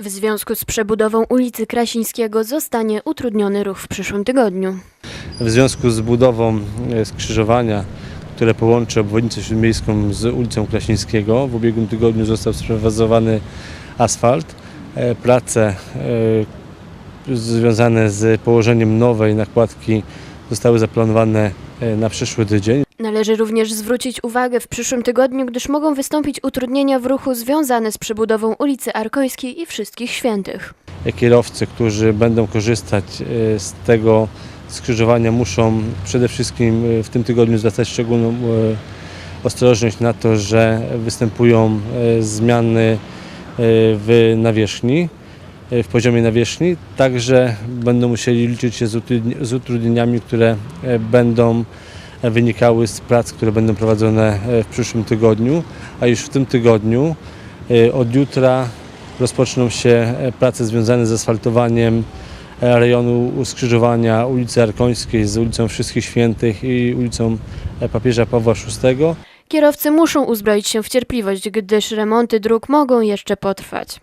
W związku z przebudową ulicy Krasińskiego zostanie utrudniony ruch w przyszłym tygodniu. W związku z budową e, skrzyżowania, które połączy obwodnicę śródmiejską z ulicą Krasińskiego, w ubiegłym tygodniu został sprowadzowany asfalt. E, Prace e, związane z położeniem nowej nakładki zostały zaplanowane na przyszły tydzień. Należy również zwrócić uwagę w przyszłym tygodniu, gdyż mogą wystąpić utrudnienia w ruchu związane z przebudową ulicy Arkońskiej i Wszystkich Świętych. Kierowcy, którzy będą korzystać e, z tego skrzyżowania muszą przede wszystkim e, w tym tygodniu zwracać szczególną e, ostrożność na to, że występują e, zmiany e, w nawierzchni, e, w poziomie nawierzchni. Także będą musieli liczyć się z utrudni- z utrudnieniami, które e, będą e, wynikały z prac, które będą prowadzone e, w przyszłym tygodniu, a już w tym tygodniu od jutra rozpoczną się prace związane z asfaltowaniem rejonu skrzyżowania ulicy Arkońskiej z ulicą Wszystkich Świętych i ulicą Papieża Pawła VI. Kierowcy muszą uzbroić się w cierpliwość, gdyż remonty dróg mogą jeszcze potrwać.